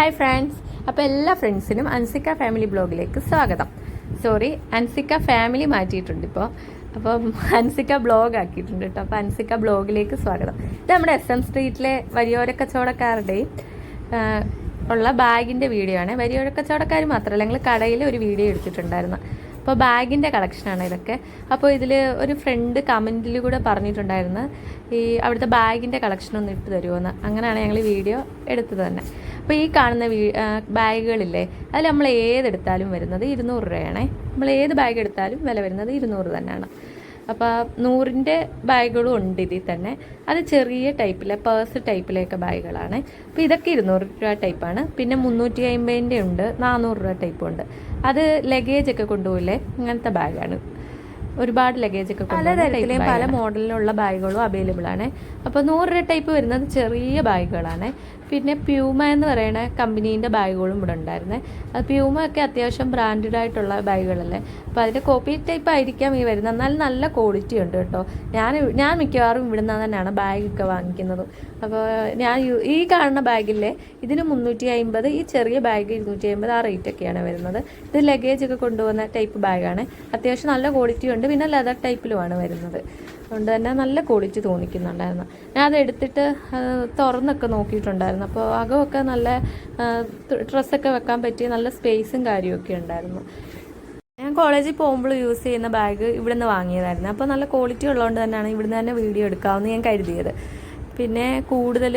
Hi friends. അപ്പോൾ എല്ലാ ഫ്രണ്ട്സിനും അൻസിക്ക ഫാമിലി ബ്ലോഗിലേക്ക് സ്വാഗതം. സോറി അൻസിക്ക ഫാമിലി മാറ്റിയിട്ടുണ്ട് ഇപ്പോൾ അപ്പം അൻസിക്ക ബ്ലോഗ് ആക്കിയിട്ടുണ്ട് കേട്ടോ. അപ്പോൾ അൻസിക്ക ബ്ലോഗിലേക്ക് സ്വാഗതം. ഇത് നമ്മുടെ എസ് എം സ്ട്രീറ്റിലെ വരിയോര കച്ചവടക്കാരുടെയും ഉള്ള ബാഗിന്റെ വീഡിയോ ആണ്. വരിയോര കച്ചവടക്കാർ മാത്രമല്ല ഞങ്ങൾ കടയിൽ ഒരു വീഡിയോ എടുത്തിട്ടുണ്ടായിരുന്നു. അപ്പോൾ ബാഗിന്റെ കളക്ഷനാണ് ഇതൊക്കെ. അപ്പോൾ ഇതിൽ ഒരു ഫ്രണ്ട് കമന്റിൽ കൂടെ പറഞ്ഞിട്ടുണ്ടായിരുന്നു ഈ അവിടുത്തെ ബാഗിന്റെ കളക്ഷൻ ഒന്ന് ഇട്ട് തരുമോയെന്ന് അങ്ങനെയാണ് ഞങ്ങൾ വീഡിയോ എടുത്തത് തന്നെ. അപ്പോൾ ഈ കാണുന്ന വീ ബാഗുകളില്ലേ അതിൽ നമ്മൾ ഏതെടുത്താലും വരുന്നത് ഇരുന്നൂറ് രൂപയാണേ. നമ്മൾ ഏത് ബാഗ് എടുത്താലും വില വരുന്നത് ഇരുന്നൂറ് തന്നെയാണ്. അപ്പോൾ നൂറിന്റെ ബാഗുകളും ഉണ്ട് ഇതിൽ തന്നെ. അത് ചെറിയ ടൈപ്പിലെ പേഴ്സ് ടൈപ്പിലെയൊക്കെ ബാഗുകളാണ്. അപ്പോൾ ഇതൊക്കെ ഇരുന്നൂറ് രൂപ ടൈപ്പാണ് പിന്നെ മുന്നൂറ്റി അമ്പതിന്റെ ഉണ്ട് നാനൂറ് രൂപ ടൈപ്പും ഉണ്ട്. അത് ലഗേജ് ഒക്കെ കൊണ്ടുപോയില്ലേ അങ്ങനത്തെ ബാഗാണ്. ഒരുപാട് ലഗേജ് ഒക്കെ പല തരത്തിലെയും പല മോഡലിലുള്ള ബാഗുകളും അവൈലബിൾ ആണ്. അപ്പോൾ നൂറ് രൂപ ടൈപ്പ് വരുന്നത് ചെറിയ ബാഗുകളാണ്. പിന്നെ പ്യൂമ എന്ന് പറയുന്ന കമ്പനീന്റെ ബാഗുകളും ഇവിടെ ഉണ്ടായിരുന്നേ. അത് പ്യൂമ ഒക്കെ അത്യാവശ്യം ബ്രാൻഡഡ് ആയിട്ടുള്ള ബാഗുകളല്ലേ. അപ്പോൾ അതിന്റെ കോപ്പി ടൈപ്പ് ആയിരിക്കാം ഈ വരുന്നത്. എന്നാൽ നല്ല ക്വാളിറ്റി ഉണ്ട് കേട്ടോ. ഞാൻ ഞാൻ മിക്കവാറും ഇവിടുന്ന് തന്നെയാണ് ബാഗൊക്കെ വാങ്ങിക്കുന്നത്. അപ്പോൾ ഞാൻ ഈ കാണുന്ന ബാഗില്ലേ ഇതിന് മുന്നൂറ്റി അമ്പത് ഈ ചെറിയ ബാഗ് ഇരുന്നൂറ്റി അമ്പത് ആ റേറ്റ് ഒക്കെയാണ് വരുന്നത്. ഇത് ലഗേജ് ഒക്കെ കൊണ്ടുപോകുന്ന ടൈപ്പ് ബാഗാണ് അത്യാവശ്യം നല്ല ക്വാളിറ്റി ഉണ്ട്. പിന്നെ ലെതർ ടൈപ്പിലുമാണ് വരുന്നത്. അതുകൊണ്ട് തന്നെ നല്ല ക്വാളിറ്റി തോന്നിക്കുന്നുണ്ടായിരുന്നു. ഞാൻ അത് എടുത്തിട്ട് തുറന്നൊക്കെ നോക്കിയിട്ടുണ്ടായിരുന്നു. അപ്പോൾ അകമൊക്കെ നല്ല ഡ്രസ്സൊക്കെ വെക്കാൻ പറ്റിയ നല്ല സ്പേസും കാര്യമൊക്കെ ഉണ്ടായിരുന്നു. ഞാൻ കോളേജിൽ പോകുമ്പോൾ യൂസ് ചെയ്യുന്ന ബാഗ് ഇവിടുന്ന് വാങ്ങിയതായിരുന്നു. അപ്പോൾ നല്ല ക്വാളിറ്റി ഉള്ളതുകൊണ്ട് തന്നെയാണ് ഇവിടുന്ന് തന്നെ വീഡിയോ എടുക്കാമെന്ന് ഞാൻ കരുതിയത്. പിന്നെ കൂടുതൽ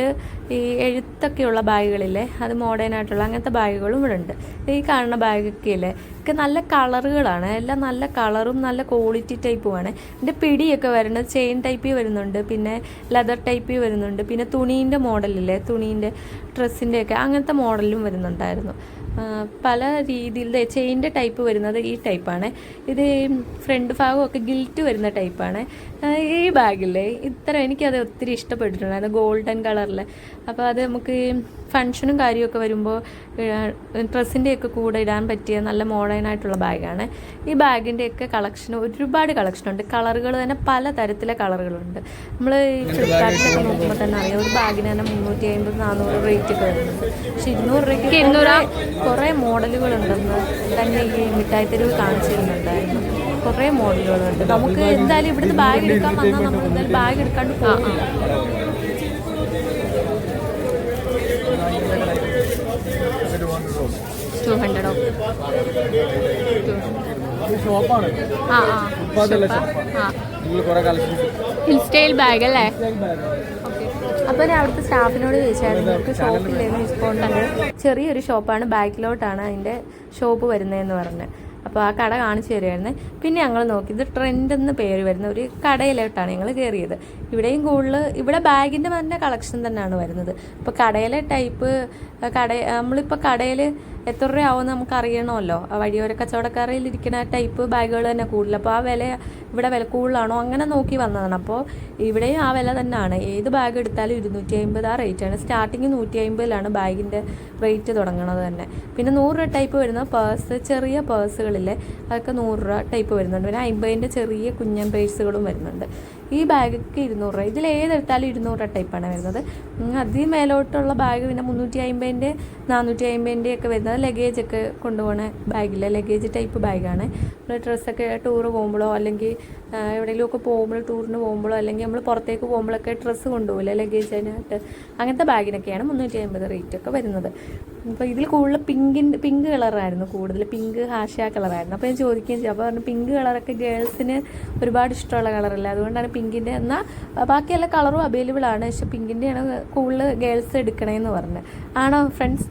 ഈ എഴുത്തൊക്കെയുള്ള ബാഗുകളില്ലേ അത് മോഡേൺ ആയിട്ടുള്ള അങ്ങനത്തെ ബാഗുകളും ഇവിടെ ഉണ്ട്. ഈ കാണുന്ന ബാഗൊക്കെ ഇല്ലേ ഒക്കെ നല്ല കളറുകളാണ്. എല്ലാം നല്ല കളറും നല്ല ക്വാളിറ്റി ടൈപ്പുമാണ് ഇതിന്റെ പിടിയൊക്കെ വരുന്നത് ചെയിൻ ടൈപ്പിൽ വരുന്നുണ്ട് പിന്നെ ലെതർ ടൈപ്പിൽ വരുന്നുണ്ട് പിന്നെ തുണീന്റെ മോഡലില്ലേ തുണീന്റെ ഡ്രസ്സിന്റെയൊക്കെ അങ്ങനത്തെ മോഡലും വരുന്നുണ്ടായിരുന്നു. പല രീതിയിൽ ചെയിന്റെ ടൈപ്പ് വരുന്നത് ഈ ടൈപ്പാണ്. ഇത് ഫ്രണ്ട് ഭാഗമൊക്കെ ഗിൽറ്റ് വരുന്ന ടൈപ്പാണ്. ഈ ബാഗില്ലേ ഇത്ര എനിക്കത് ഒത്തിരി ഇഷ്ടപ്പെട്ടിട്ടുണ്ടായിരുന്നു ഗോൾഡൻ കളറിൽ. അപ്പോൾ അത് നമുക്ക് ഫങ്ഷനും കാര്യമൊക്കെ വരുമ്പോൾ ഡ്രസ്സിന്റെയൊക്കെ കൂടെ ഇടാൻ പറ്റിയ നല്ല മോഡേൺ ആയിട്ടുള്ള ബാഗാണ്. ഈ ബാഗിന്റെയൊക്കെ കളക്ഷൻ ഒരുപാട് കളക്ഷനുണ്ട്. കളറുകൾ തന്നെ പല തരത്തിലെ കളറുകളുണ്ട്. നമ്മൾ ഈ ഫ്ലിപ്കാർട്ടിലൊക്കെ നോക്കുമ്പോൾ തന്നെ അറിയാം ഒരു ബാഗിന് തന്നെ മുന്നൂറ്റി അമ്പത് നാനൂറ് റേറ്റ് ഒക്കെ വരുന്നുണ്ട്. പക്ഷെ ഇരുന്നൂറ് രൂപയ്ക്ക് ഇരുന്നൂറ് കുറേ മോഡലുകൾ ഉണ്ടെന്ന് തന്നെ ഈ മിഠായി തെരുവ് കാണിച്ചു തരുന്നുണ്ടായിരുന്നു കുറേ മോഡലുകളുണ്ട്. നമുക്ക് എന്തായാലും ഇവിടുന്ന് ബാഗ് എടുക്കാൻ വന്നാൽ നമ്മൾ എന്തായാലും ബാഗ് എടുക്കാണ്ട് പോകാം ടു ഹൺഡ്രഡ് ആ ആ. ഹിൽ സ്റ്റൈൽ ബാഗ് അല്ലേ? അപ്പോൾ ഞാൻ അവിടുത്തെ സ്റ്റാഫിനോട് ചോദിച്ചായിരുന്നു നമുക്ക് ഷോപ്പില്ലേന്ന് ഡിസ്കൗണ്ട് ചെറിയൊരു ഷോപ്പാണ് ബാക്കിലോട്ടാണ് അതിന്റെ ഷോപ്പ് വരുന്നതെന്ന് പറഞ്ഞ്. അപ്പോൾ ആ കട കാണിച്ചു തരുമായിരുന്നു പിന്നെ ഞങ്ങൾ നോക്കി ഇത് ട്രെൻഡ് എന്ന് പേര് വരുന്ന ഒരു കടയിലോട്ടാണ് ഞങ്ങൾ കയറിയത്. ഇവിടെയും കൂടുതൽ ഇവിടെ ബാഗിന്റെ തന്നെ കളക്ഷൻ തന്നെയാണ് വരുന്നത്. ഇപ്പോൾ കടയിലെ ടൈപ്പ് കട നമ്മളിപ്പോൾ കടയിൽ എത്ര രൂപയാവും നമുക്ക് അറിയണമല്ലോ വഴിയോര കച്ചവടക്കാരിൽ ഇരിക്കുന്ന ടൈപ്പ് ബാഗുകൾ തന്നെ കൂടുതൽ. അപ്പോൾ ആ വില ഇവിടെ വില കൂടുതലാണോ അങ്ങനെ നോക്കി വന്നതാണ്. അപ്പോൾ ഇവിടെയും ആ വില തന്നെയാണ്. ഏത് ബാഗ് എടുത്താലും ഇരുന്നൂറ്റി അമ്പത് ആ റേറ്റാണ് സ്റ്റാർട്ടിങ് നൂറ്റി അമ്പതിലാണ് ബാഗിന്റെ റേറ്റ് തുടങ്ങുന്നത് തന്നെ. പിന്നെ നൂറ് ടൈപ്പ് വരുന്ന പേഴ്സ് ചെറിയ പേഴ്സുകളിലെ അതൊക്കെ നൂറ് രൂപ ടൈപ്പ് വരുന്നുണ്ട്. പിന്നെ അമ്പതിന്റെ ചെറിയ കുഞ്ഞൻ പേഴ്സുകളും വരുന്നുണ്ട്. ഈ ബാഗൊക്കെ ഇരുന്നൂറ് രൂപ. ഇതിൽ ഏതെടുത്താലും ഇരുന്നൂറ് രൂപ ടൈപ്പാണ് വരുന്നത്. ഉം, അതിൽ മേലോട്ടുള്ള ബാഗ് പിന്നെ മുന്നൂറ്റി അമ്പതിന്റെ നാനൂറ്റി അമ്പതിന്റെ ഒക്കെ വരുന്നത് ലഗേജ് ഒക്കെ കൊണ്ടുപോകണ ബാഗില്ല ലഗേജ് ടൈപ്പ് ബാഗാണ് നമ്മൾ ഡ്രസ്സൊക്കെ ടൂറ് പോകുമ്പോഴോ അല്ലെങ്കിൽ എവിടെയെങ്കിലും എവിടെയെങ്കിലുമൊക്കെ പോകുമ്പോൾ ടൂറിന് പോകുമ്പോഴോ അല്ലെങ്കിൽ നമ്മൾ പുറത്തേക്ക് പോകുമ്പോഴൊക്കെ ഡ്രസ്സ് കൊണ്ടുപോകില്ല ലഗേജ് അതിനായിട്ട് അങ്ങനത്തെ ബാഗിനൊക്കെയാണ് മുന്നൂറ്റി അമ്പത് റേറ്റ് ഒക്കെ വരുന്നത്. അപ്പോൾ ഇതിൽ കൂടുതൽ പിങ്കിന്റെ പിങ്ക് കളറായിരുന്നു കൂടുതൽ. പിങ്ക് ഹാഷ കളറായിരുന്നു അപ്പോൾ ഞാൻ ചോദിക്കുകയും ചെയ്യും അപ്പോൾ പറഞ്ഞു പിങ്ക് കളറൊക്കെ ഗേൾസിന് ഒരുപാട് ഇഷ്ടമുള്ള കളറല്ല അതുകൊണ്ടാണ് പിങ്കിന്റെ എന്നാൽ ബാക്കി എല്ലാ കളറും അവൈലബിൾ ആണ്. പക്ഷെ പിങ്കിന്റെയാണ് കൂടുതൽ ഗേൾസ് എടുക്കണേന്ന് പറഞ്ഞത് ആണോ ഫ്രണ്ട്സ്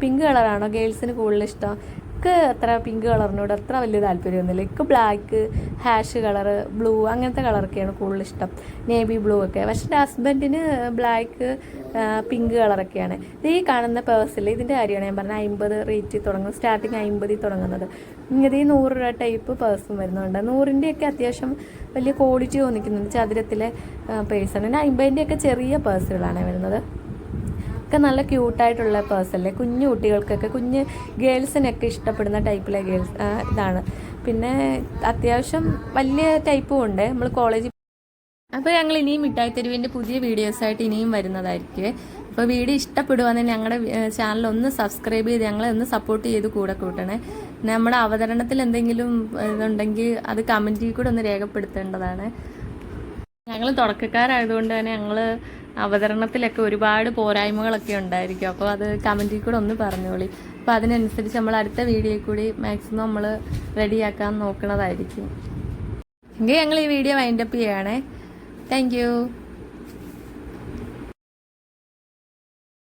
പിങ്ക് കളറാണോ ഗേൾസിന് കൂടുതൽ ഇഷ്ടം? എനിക്ക് അത്ര പിങ്ക് കളറിനോട് അത്ര വലിയ താല്പര്യമൊന്നുമില്ല. എനിക്ക് ബ്ലാക്ക് ഹാഷ് കളർ ബ്ലൂ അങ്ങനത്തെ കളറൊക്കെയാണ് കൂടുതൽ ഇഷ്ടം. നേവി ബ്ലൂ ഒക്കെ. പക്ഷെ എന്റെ ഹസ്ബൻഡിന് ബ്ലാക്ക് പിങ്ക് കളറൊക്കെയാണ് ഇത് ഈ കാണുന്ന പേഴ്സിൽ ഇതിന്റെ കാര്യമാണ് ഞാൻ പറഞ്ഞത്. അമ്പത് റേറ്റ് തുടങ്ങുന്നത് സ്റ്റാർട്ടിങ് അമ്പതിൽ തുടങ്ങുന്നത്. ഇത് ഈ നൂറ് രൂപ ടൈപ്പ് പേഴ്സും വരുന്നുണ്ട്. നൂറിന്റെയൊക്കെ അത്യാവശ്യം വലിയ ക്വാളിറ്റി തോന്നിക്കുന്നുണ്ട്. ചതുരത്തിലെ പേഴ്സാണ് അമ്പതിന്റെയൊക്കെ ചെറിയ പേഴ്സുകളാണ് വരുന്നത്. ഒക്കെ നല്ല ക്യൂട്ടായിട്ടുള്ള പേഴ്സല്ലേ കുഞ്ഞു കുട്ടികൾക്കൊക്കെ കുഞ്ഞ് ഗേൾസിനൊക്കെ ഇഷ്ടപ്പെടുന്ന ടൈപ്പിലെ ഗേൾസ് ഇതാണ്. പിന്നെ അത്യാവശ്യം വലിയ ടൈപ്പും ഉണ്ട്. നമ്മൾ കോളേജിൽ അപ്പോൾ ഞങ്ങൾ ഇനിയും മിഠായി തെരുവിന്റെ പുതിയ വീഡിയോസായിട്ട് ഇനിയും വരുന്നതായിരിക്കും അപ്പോൾ വീഡിയോ ഇഷ്ടപ്പെടുവാണെങ്കിൽ ഞങ്ങളുടെ ചാനൽ ഒന്ന് സബ്സ്ക്രൈബ് ചെയ്ത് ഞങ്ങളെ ഒന്ന് സപ്പോർട്ട് ചെയ്ത് കൂടെ കൂട്ടണേ. നമ്മുടെ അവതരണത്തിൽ എന്തെങ്കിലും ഇതുണ്ടെങ്കിൽ അത് കമന്റിൽ കൂടെ ഒന്ന് രേഖപ്പെടുത്തേണ്ടതാണ്. ഞങ്ങൾ തുടക്കക്കാരായതുകൊണ്ട് തന്നെ ഞങ്ങൾ അവതരണത്തിലൊക്കെ ഒരുപാട് പോരായ്മകളൊക്കെ ഉണ്ടായിരിക്കും. അപ്പോൾ അത് കമന്റിൽ കൂടെ ഒന്ന് പറഞ്ഞോളി. അപ്പോൾ അതിനനുസരിച്ച് നമ്മൾ അടുത്ത വീഡിയോയിൽ കൂടി മാക്സിമം നമ്മൾ റെഡിയാക്കാൻ നോക്കുന്നതായിരിക്കും എങ്കിൽ ഞങ്ങൾ ഈ വീഡിയോ വൈൻഡപ്പ് ചെയ്യുകയാണേ താങ്ക്